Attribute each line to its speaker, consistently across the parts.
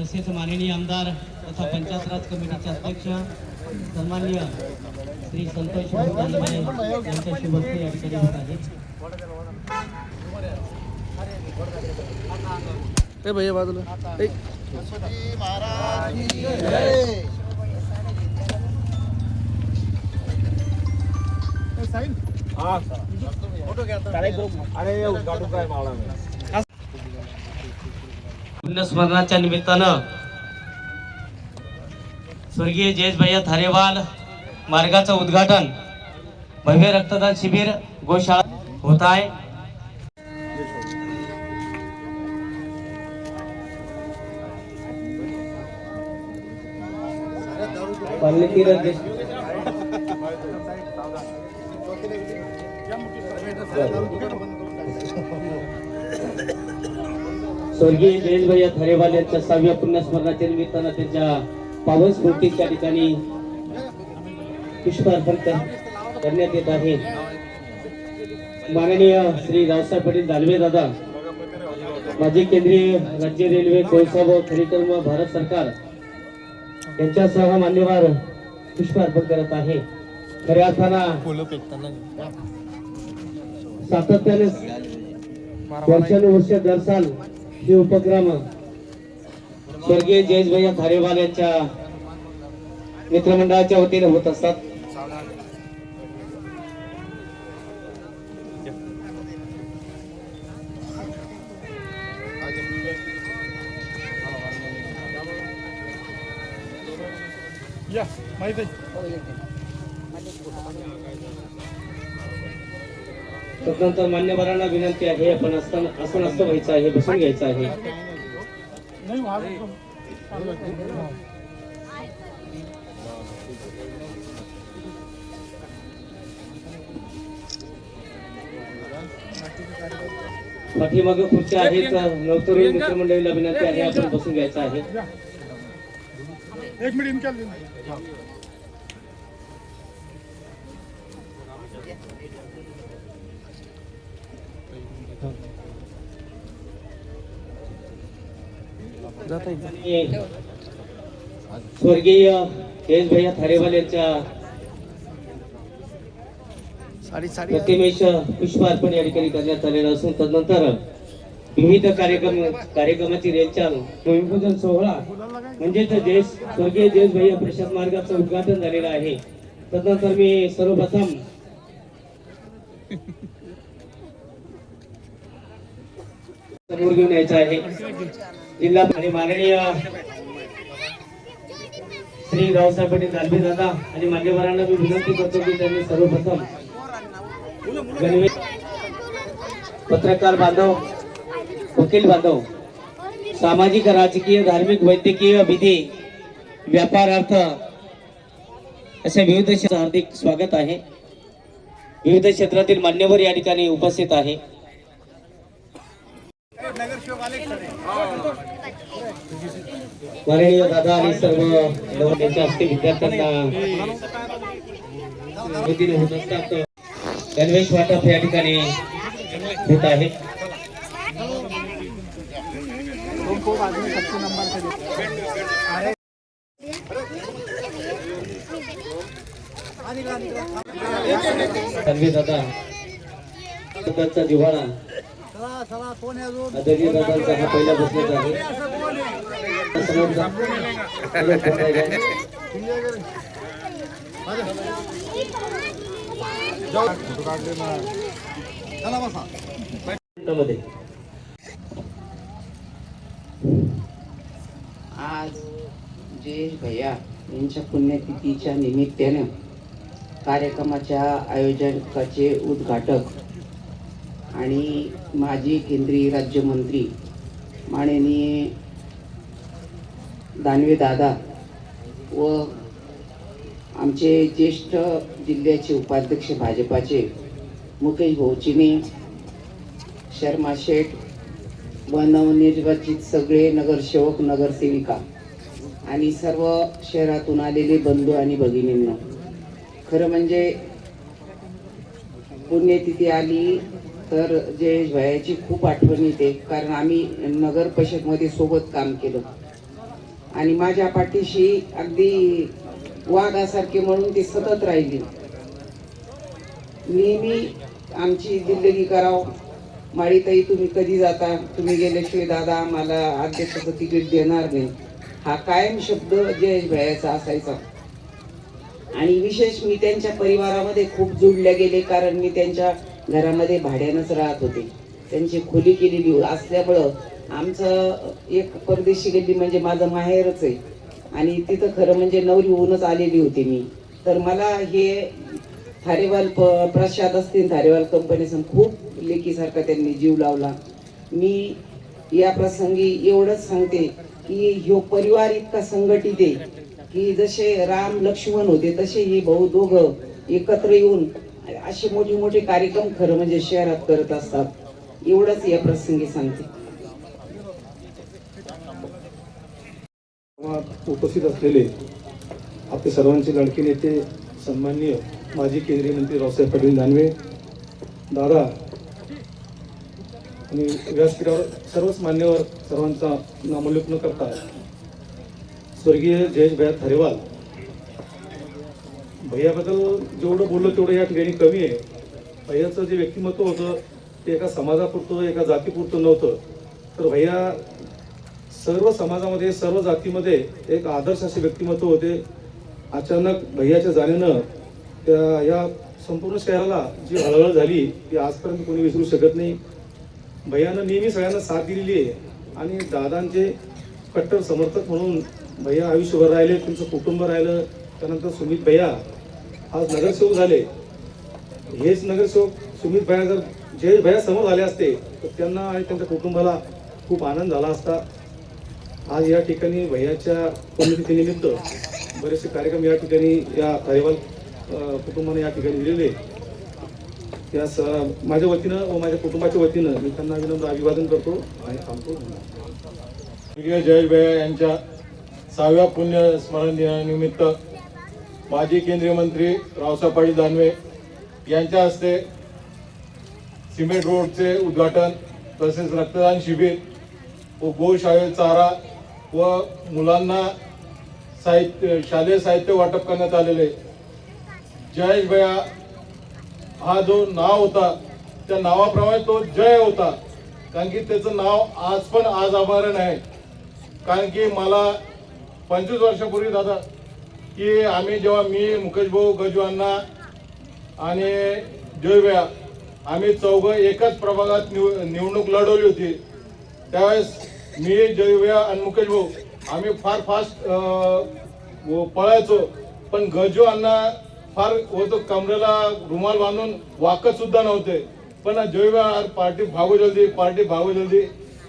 Speaker 1: तसेच माननीय आमदार तथा पंचायत राज कमिटीचे अध्यक्ष सन्माननीय श्री संतोष दानवे यांच्या शुभ हस्ते या ठिकाणी होत आहे.
Speaker 2: ए भैया बाजूला. ए,
Speaker 1: पुण्यस्मरणाच्या निमित्तानं स्वर्गीय जयेश भैया थारेवाल मार्गाचं उद्घाटन भव्य रक्तदान शिबिर गोशाळा होत आहे. स्वर्गीय जयेश भैया थारेवाल यांच्या सहाव्या पुण्यस्मरणाच्या निमित्तानं त्यांच्या पावन स्मृतीच्या ठिकाणी पुष्प अर्पण करण्यात येत आहे. माननीय श्री रावसाहेब पाटील दानवे दादा माजी केंद्रीय राज्य रेल्वे कोळसा व खनिकर्म भारत सरकार यांच्यासह मान्यवर पुष्प अर्पण करत आहे. खऱ्या अर्थानं सातत्याने वर्षानुवर्ष दर साल हे उपक्रम स्वर्गीय जयेश भैया खारेवाल यांच्या मित्रमंडळाच्या वतीने होत असतात.
Speaker 2: माहीत आहे.
Speaker 1: तदनंतर मान्यवरांना विनंती आहे आपण असताना असं नसतं व्हायचं आहे बसून घ्यायचं आहे. पाठीमागे खुर्च्या आहेत नवतरुण मित्रमंडळीला विनंती आहे आपण बसून घ्यायचं आहे.
Speaker 2: एक मिनिट
Speaker 1: स्वर्गीय केश भैया थारेवाल यांच्या प्रतिमेश पुष्प अर्पण या ठिकाणी करण्यात आलेलं असून तदनंतर विविध कार्यक्रम कार्यक्रमाची रेलचाल भूमिपूजन सोहळा म्हणजेच जयेश स्वर्गीय जयेश भैया प्रशांत मार्गाचं उद्घाटन झालेलं आहे. तदनंतर मी सर्वप्रथम समोर घेऊन यायचं आहे. जिल्हा आणि माननीय श्री रावसाहेब पाटील दालबे दादा आणि मान्यवरांना मी विनंती करतो की त्यांनी सर्वप्रथम पत्रकार बांधव वकील बांधव सामाजिक राजकीय धार्मिक वैद्यकीय विधी व्यापारार्थ असे अशा विविध हार्दिक स्वागत आहे. विविध क्षेत्रातील मान्यवर या ठिकाणी उपस्थित आहे. माननीय दादा आणि सर्व त्यांच्या हस्ते विद्यार्थ्यांना होत असतात गणवेश वाटप या ठिकाणी होत आहे. तन्वी दादा जिव्हाळा आदरणीय हा पहिला बसण्याचा आहे. समोर जा.
Speaker 3: आज जयेश भैया यांच्या पुण्यतिथीच्या निमित्तानं कार्यक्रमाच्या आयोजकाचे उद्घाटक आणि माजी केंद्रीय राज्यमंत्री माननीय दानवे दादा व आमचे ज्येष्ठ जिल्ह्याचे उपाध्यक्ष भाजपाचे मुकेश भोचिने शर्मा शेठ व नवनिर्वाचित सगळे नगरसेवक नगरसेविका आणि सर्व शहरातून आलेले बंधू आणि भगिनींना खरं म्हणजे पुण्यतिथी आली तर जयेश भायाची खूप आठवण येते कारण आम्ही नगर परिषदमध्ये सोबत काम केलं. आणि माझ्या पाठीशी अगदी वाघासारखे म्हणून ती सतत राहिली. नेहमी आमची दिल्लगी कराव माळीताई तुम्ही कधी जाता? तुम्ही गेल्याशिवाय दादा आम्हाला अध्यक्षाचं तिकीट देणार नाही. हा कायम शब्द जयेश भयाचा असायचा. आणि विशेष मी त्यांच्या परिवारामध्ये खूप जुडल्या गेले कारण मी त्यांच्या घरामध्ये भाड्यानंच राहत होते. त्यांची खोली केलेली असल्यामुळं आमचं एक परदेशी गल्ली म्हणजे माझं माहेरच आहे. आणि तिथं खरं म्हणजे नवरी होऊनच आलेली होती मी. तर मला हे थारेवाल प प्रसाद असतील थारेवाल कंपनीसन खूप लेकीसारखा त्यांनी जीव लावला. मी या प्रसंगी एवढंच सांगते की ह्यो परिवार इतका संघटित आहे की जसे राम लक्ष्मण होते तसे हे भाऊ दोघं एकत्र येऊन असे मोठे मोठे कार्यक्रम खरं म्हणजे शहरात करत असतात. एवढंच या प्रसंगी सांगते.
Speaker 4: उपस्थित असलेले आपले सर्वांचे लाडके नेते सन्माननीय माजी केंद्रीय मंत्री रावसाहेब पाटील दानवे दादा आणि व्यासपीठावर सर्वच मान्यवर सर्वांचा नामोल्लेख न करता स्वर्गीय जयेश भैया थरेवाल भैयाबद्दल जेवढं बोललो तेवढं या ठिकाणी कमी आहे. भैयाचं जे व्यक्तिमत्व होतं ते एका समाजापुरतं एका जातीपुरतं नव्हतं. तर भैया सर्व समाजामध्ये सर्व जातीमध्ये एक आदर्श असे व्यक्तिमत्व होते. अचानक भैयाच्या जाण्यानं त्या या संपूर्ण शहराला जी हळहळ झाली ती आजपर्यंत कोणी विसरू शकत नाही. भैयानं नेहमी सगळ्यांना साथ दिलेली आहे. आणि दादांचे कट्टर समर्थक म्हणून भैया आयुष्यभर राहिले त्यांचं कुटुंब राहिलं. त्यानंतर सुमित भैया आज नगरसेवक झाले. हेच नगरसेवक सुमित भैया जर जयेश भैया समोर झाले असते तर त्यांना आणि त्यांच्या कुटुंबाला खूप आनंद झाला असता. आज या ठिकाणी भैयाच्या पुण्यतिथीनिमित्त बरेचसे कार्यक्रम या ठिकाणी या तारेवाल कुटुंबाने या ठिकाणी दिलेले. त्या स माझ्या वतीनं व माझ्या कुटुंबाच्या वतीनं मी त्यांना विनम्र अभिवादन करतो आणि थांबतो.
Speaker 2: जयेश भैया यांच्या सहाव्या पुण्यस्मरण दिनानिमित्त माजी केंद्रीय मंत्री रावसाहेब पाटील दानवे यांच्या हस्ते सिमेंट रोडचे उद्घाटन तसेच रक्तदान शिबिर व गोशाळे चारा व मुलांना साहित्य शालेय साहित्य वाटप करण्यात आलेले. जयेश भया हा जो नाव होता त्या नावाप्रमाणे तो जय होता. कारण की त्याचं नाव आज पण आज आभारण आहे. कारण की मला पंचवीस वर्षापूर्वी दादा की आम्ही जेव्हा मी मुकेश भाऊ गजवांना आणि जयव्या आम्ही चौघं एकाच प्रभागात निव निवडणूक लढवली होती. त्यावेळेस मी जयव्या आणि मुकेश भाऊ आम्ही फार फास्ट पळायचो. पण गजू अण्णा फार होतो कमरेला रुमाल बांधून वाकत सुद्धा नव्हते. पण जयव्या पार्टी भागू जल्दी पार्टी भागू जल्दी.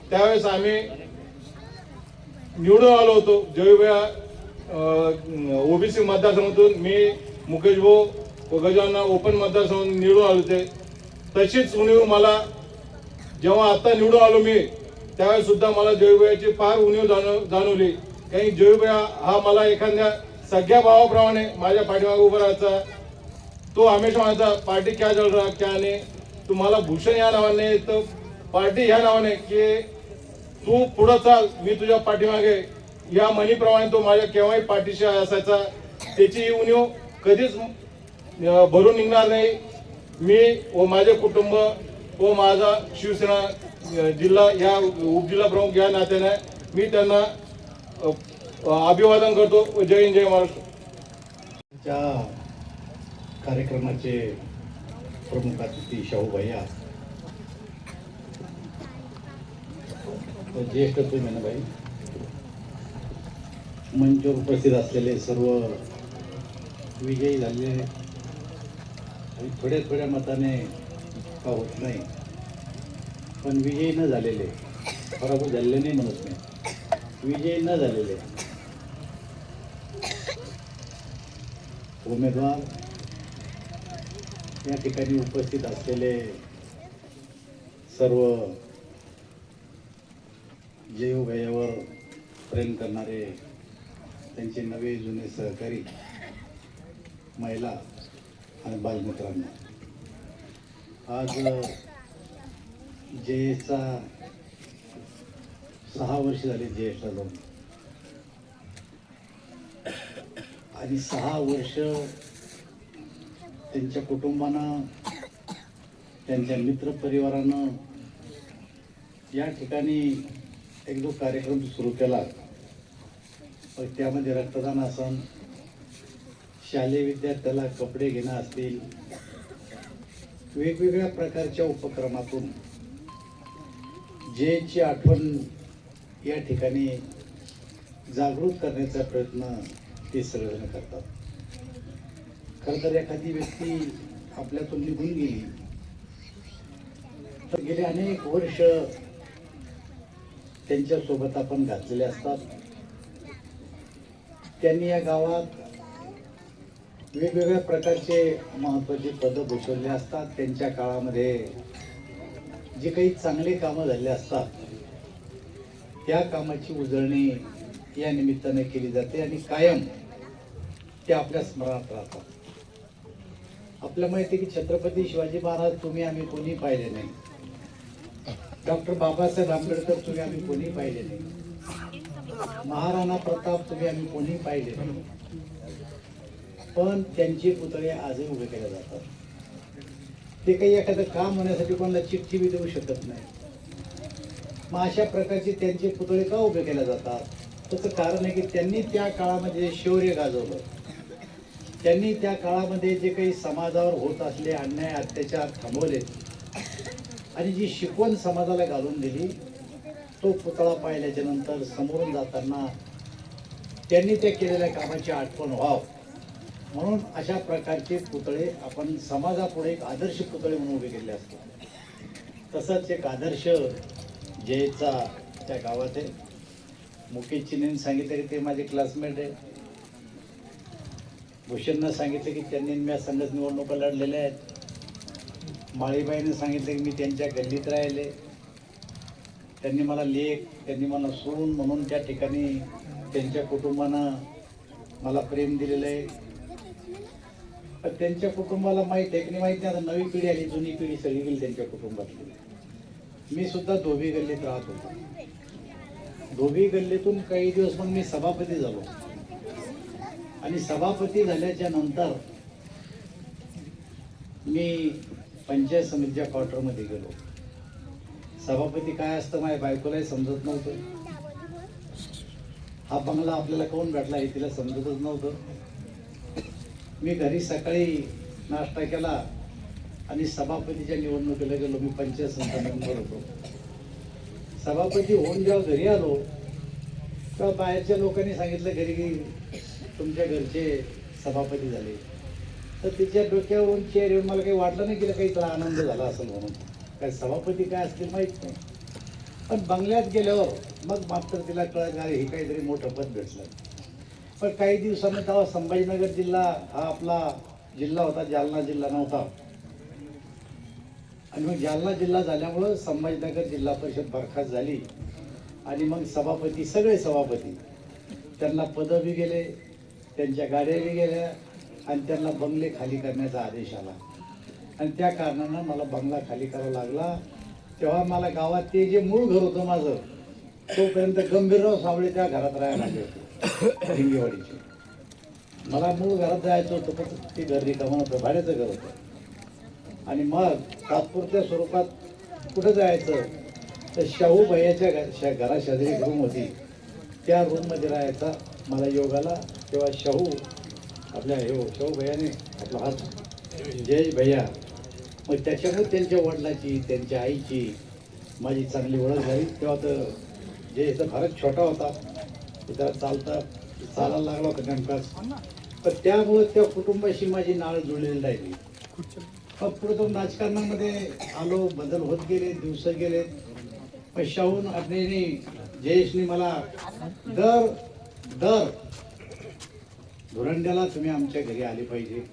Speaker 2: त्यावेळेस आम्ही निवडून आलो होतो जयव्या ओबीसी मतदारसंघातून मी मुकेश भाऊ व गजांना ओपन मतदारसंघातून निवडून आलो होते. तशीच उणीव मला जेव्हा आता निवडून आलो मी त्यावेळेस सुद्धा मला जयभयाची फार उणीव जाणव जाणवली. कारण जयभया हा मला एखाद्या सगळ्या भावाप्रमाणे माझ्या पाठीमागे उभा राहायचा. तो हमेशा म्हणायचा पार्टी क्या जळ रहा क्या नाही? तुम्हाला भूषण या नावाने तर पार्टी ह्या नावाने की तू पुढं चाल मी तुझ्या पाठीमागे या म्हणीप्रमाणे तो माझ्या केव्हाही पाठीशी असायचा. त्याची ही उणीव कधीच भरून निघणार नाही. मी व माझे कुटुंब व माझा शिवसेना जिल्हा या उपजिल्हा प्रमुख या नात्याने मी त्यांना अभिवादन करतो. व जय हिंद जय महाराष्ट्र.
Speaker 5: कार्यक्रमाचे प्रमुख अतिथी शाहू भैया ज्येष्ठ ज्येष्ठ भाई मंचवर उपस्थित असलेले सर्व विजयी झालेले आणि थोड्या थोड्या मताने का होत नाही. पण विजयी न झालेले पराभूत झालेले नाही म्हणत नाही विजयी न झालेले. उमेदवार या ठिकाणी उपस्थित असलेले सर्व जैवभयावर प्रेम करणारे त्यांचे नवे जुने सहकारी महिला आणि बालमित्रांना. आज जयेशचा सहा वर्ष झाले जयेशला जाऊन. आणि सहा वर्ष त्यांच्या कुटुंबानं त्यांच्या मित्रपरिवारानं या ठिकाणी एक जो कार्यक्रम सुरू केला त्यामध्ये रक्तदान असन. शालेय विद्यार्थ्याला कपडे घेणं असतील. वेगवेगळ्या प्रकारच्या उपक्रमातून जेची आठवण या ठिकाणी जागृत करण्याचा प्रयत्न ते सर्वजण करतात. खरं तर एखादी व्यक्ती आपल्यातून निघून गेली तर गेले अनेक वर्ष त्यांच्यासोबत आपण घातलेले असतात. त्यांनी या गावात वेगवेगळ्या प्रकारचे महत्त्वाचे पदं भूषवले असतात. त्यांच्या काळामध्ये जे काही चांगले कामं झाले असतात त्या कामाची उजळणी या निमित्ताने केली जाते आणि कायम ते आपल्या स्मरणात राहतात. आपल्या माहिती आहे की छत्रपती शिवाजी महाराज तुम्ही आम्ही कोणी पाहिले नाही. डॉक्टर बाबासाहेब आंबेडकर तुम्ही आम्ही कोणी पाहिले नाही. महाराणा प्रताप तुम्ही आम्ही कोणी पाहिले पण त्यांचे पुतळे आजही उभे केले जातात. ते काही एखादं काम होण्यासाठी कोणाला चिठ्ठी बी देऊ शकत नाही. मग अशा प्रकारचे त्यांचे पुतळे का उभे केले जातात? त्याचं कारण आहे की त्यांनी त्या काळामध्ये शौर्य गाजवलं. त्यांनी त्या काळामध्ये जे काही समाजावर होत असले अन्याय अत्याचार थांबवले आणि जी शिकवण समाजाला घालून दिली तो पुतळा पाहिल्याच्या नंतर समोरून जाताना त्यांनी त्या केलेल्या कामाची आठवण व्हाव. म्हणून अशा प्रकारचे पुतळे आपण समाजापुढे एक आदर्श पुतळे म्हणून उभे केले असतात तसंच एक आदर्श जयचा त्या गावात आहे. मुकेश चिन्हेने सांगितलं की ते माझे क्लासमेट आहे. भूषणनं सांगितलं की त्यांनी मी संघच निवडणुका लढलेल्या आहेत. माळीबाईने सांगितलं की मी त्यांच्या गल्लीत राहिले त्यांनी मला लेख त्यांनी मला सून म्हणून त्या ठिकाणी त्यांच्या कुटुंबानं मला प्रेम दिलेलं आहे. तर त्यांच्या कुटुंबाला माहीत आहे की नाही माहीत नाही आता नवी पिढी आली जुनी पिढी सगळी गेली त्यांच्या कुटुंबातली. मी सुद्धा धोबी गल्लीत राहत होतो. धोबी गल्लीतून काही दिवस मग मी सभापती झालो. आणि सभापती झाल्याच्यानंतर मी पंचायत समितीच्या क्वार्टरमध्ये गेलो. सभापती काय असतं माझ्या बायकोलाही समजत नव्हतं. हा बंगला आपल्याला कोण भेटला हे तिला समजतच नव्हतं. मी घरी सकाळी नाश्ता केला आणि सभापतीच्या निवडणुकीला गेलो. मी पंचायत संस्था मेंबर होतो. सभापती होऊन जेव्हा घरी आलो तेव्हा बाहेरच्या लोकांनी सांगितलं घरी की तुमच्या घरचे सभापती झाले. तर तिच्या डोक्यावरून चेअर येऊन मला काही वाटलं नाही की काही तुला आनंद झाला असं म्हणून. काय सभापती काय असतील माहीत नाही. पण बंगल्यात गेल्यावर मग मात्र तिला कळत अरे हे काहीतरी मोठं पद भेटलं. पण काही दिवसांनी तेव्हा संभाजीनगर जिल्हा हा आपला जिल्हा होता जालना जिल्हा नव्हता. आणि मग जालना जिल्हा झाल्यामुळं संभाजीनगर जिल्हा परिषद बरखास्त झाली. आणि मग सभापती सगळे सभापती त्यांना पदं बी गेले त्यांच्या गाड्या बी गेल्या आणि त्यांना बंगले खाली करण्याचा आदेश आला. आणि त्या कारणानं मला बंगला खाली करावा लागला. तेव्हा मला गावात ते जे मूळ घर होतं माझं तोपर्यंत गंभीरराव सावळे त्या घरात राहायला लागले होते हिंगेवाडीचे मला मूळ घरात जायचं होतं पण ते घर रिकामं होतं भाड्याचं घर होतं. आणि मग तात्पुरत्या स्वरूपात कुठं जायचं? तर शाहू भैयाच्या घरा शेजारी रूम होती. त्या रूममध्ये राहायचा मला योगाला तेव्हा शाहू आपल्या हे हो, शाहू भैयाने आपला हात जयेश भैया. मग त्याच्यामुळे त्यांच्या वडिलाची त्यांच्या आईची माझी चांगली ओळख झाली. तेव्हा तर जयचा फारच छोटा होता त्याला चालता चालायला लागला होता नेमकाच तर त्यामुळे त्या कुटुंबाशी माझी नाळ जुळलेली राहिली. मग पुढे तो राजकारणामध्ये आलो बदल होत गेले दिवस गेले. पण शाहून अग्नेने जयेशने मला दर दर धुरंड्याला तुम्ही आमच्या घरी आले पाहिजे.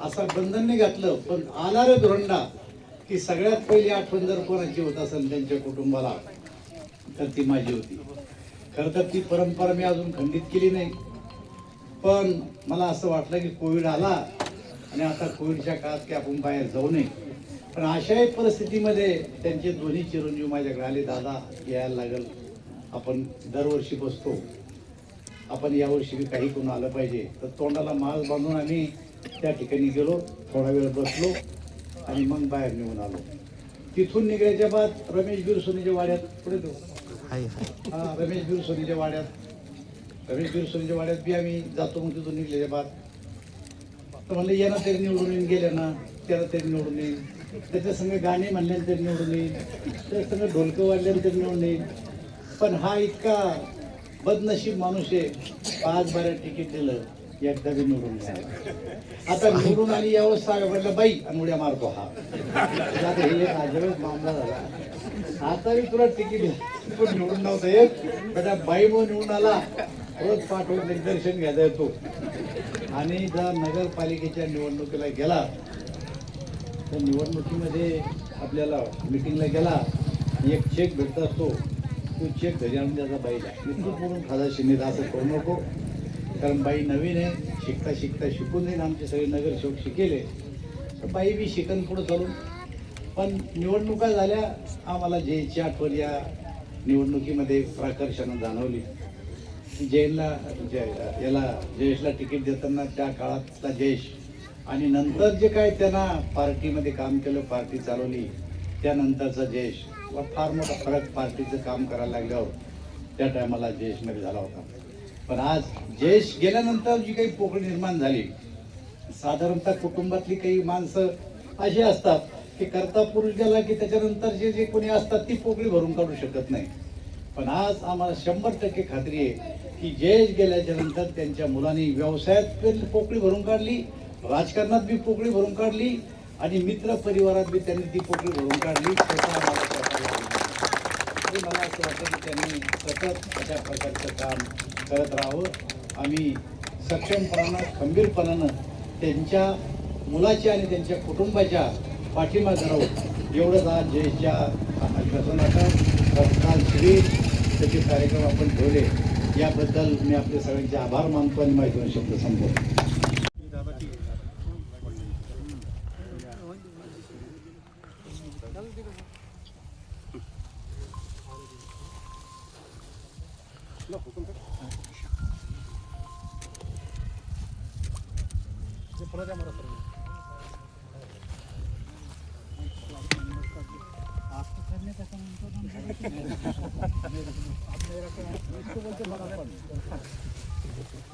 Speaker 5: असं बंधन नाही घातलं पण आला रे धुरंडा की सगळ्यात पहिली आठवण जर कोणाची होत असेल त्यांच्या कुटुंबाला तर ती माझी होती. खरं तर ती परंपरा मी अजून खंडित केली नाही. पण मला असं वाटलं की कोविड आला आणि आता कोविडच्या काळात की आपण बाहेर जाऊ नये. पण अशाही परिस्थितीमध्ये त्यांचे दोन्ही चिरंजीव माझ्याकडे आले दादा यायला लागल. आपण दरवर्षी बसतो. आपण यावर्षी काही करून आलं पाहिजे. तर तोंडाला माळ बांधून आम्ही त्या ठिकाणी गेलो थोडा वेळ बसलो आणि मग बाहेर निघून आलो. तिथून निघायच्या बाद रमेश बिरसोनीच्या वाड्यात पुढे देऊ हा रमेश बिरसोनीच्या वाड्यात. रमेश बिरसोनीच्या वाड्यात बी आम्ही जातो मग तिथून निघल्याच्या बाद. तर म्हणलं यानं तरी निवडून येईन गेलं ना त्याला तरी निवडून येईल त्याच्या संग गाणे म्हणल्याने तरी निवडून येईल त्याच्या संग ढोलकं वाढल्याने तरी निवडून येईल पण हा इतका बदनशीब माणूस आहे पाच बारा तिकीट दिलं. एकदा बी निवडून आता निवडून आणि यावं सांगा म्हटलं बाई आणि उड्या मारतो हा. आता हे एक अजबच मामला झाला. आता मी तुला तिकीट पण निवडून नव्हतं येत बेटा बाई मग निवडून आला. रोज पाठवून दिग्दर्शन घ्यायचा येतो. आणि जर नगरपालिकेच्या निवडणुकीला गेला. तर निवडणुकीमध्ये आपल्याला मिटिंगला गेला. एक चेक भेटत असतो. तो चेक घरी आणून त्याचा बाईला. इतकं म्हणून खादा शिनीत असं करू नको. कारण बाई नवीन आहे शिकता शिकता शिकून देईन आमचे सगळे नगरसेवक शिकेले तर बाई बी शिकन पुढं चालून. पण निवडणुका झाल्या आम्हाला जयची आठवण या निवडणुकीमध्ये प्राकर्षानं जाणवली. जयला जय याला जयेशला तिकीट देताना त्या काळातला जयेश. आणि नंतर जे काय त्यांना पार्टीमध्ये काम केलं पार्टी चालवली त्यानंतरचा जयेश. व फार मोठा फरक पार्टीचं काम करायला लागल्यावर त्या टायमाला जयेशमध्ये झाला होता. पण आज जयेश गेल्यानंतर जी काही पोकळी निर्माण झाली साधारणतः कुटुंबातली काही माणसं अशी असतात की करता पुरुष गेला की त्याच्यानंतर जे जे कोणी असतात ती पोकळी भरून काढू शकत नाही. पण आज आम्हाला शंभर टक्के खात्री आहे की जयेश गेल्याच्यानंतर त्यांच्या मुलांनी व्यवसायात पोकळी भरून काढली राजकारणात बी पोकळी भरून काढली आणि मित्र परिवारात बी त्यांनी ती पोकळी भरून काढली. स्वतः मला असं वाटतं की त्यांनी सतत अशा प्रकारचं काम करत राहावं. आम्ही सक्षमपणानं खंबीरपणानं त्यांच्या मुलाच्या आणि त्यांच्या कुटुंबाच्या पाठीमागे राहू एवढंच आज जयच्या आश्वासनाचा आता श्री त्याचे कार्यक्रम आपण ठेवले. याबद्दल मी आपले सगळ्यांचे आभार मानतो आणि माहिती शब्द संपवतो.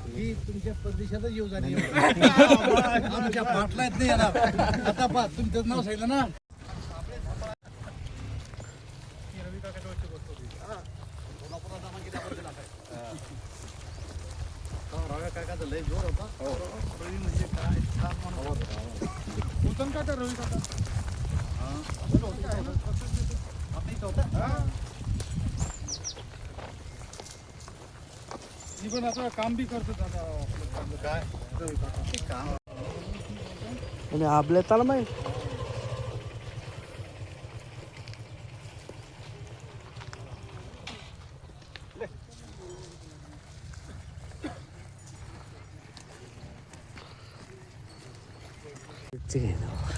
Speaker 5: ही तुमच्या परदेशातच येऊ झाली आमच्या येत नाही येणार आता पा तुमचं नाव सांगितलं ना लय जोर होता रवी म्हणजे काय छान माणूस होता. का रवी काका आपल्या इथं होता
Speaker 2: मी पण आता काम बी करतो आता
Speaker 5: काय ते काम
Speaker 6: आणि आपल्या त्याला माहीत ते घे ना.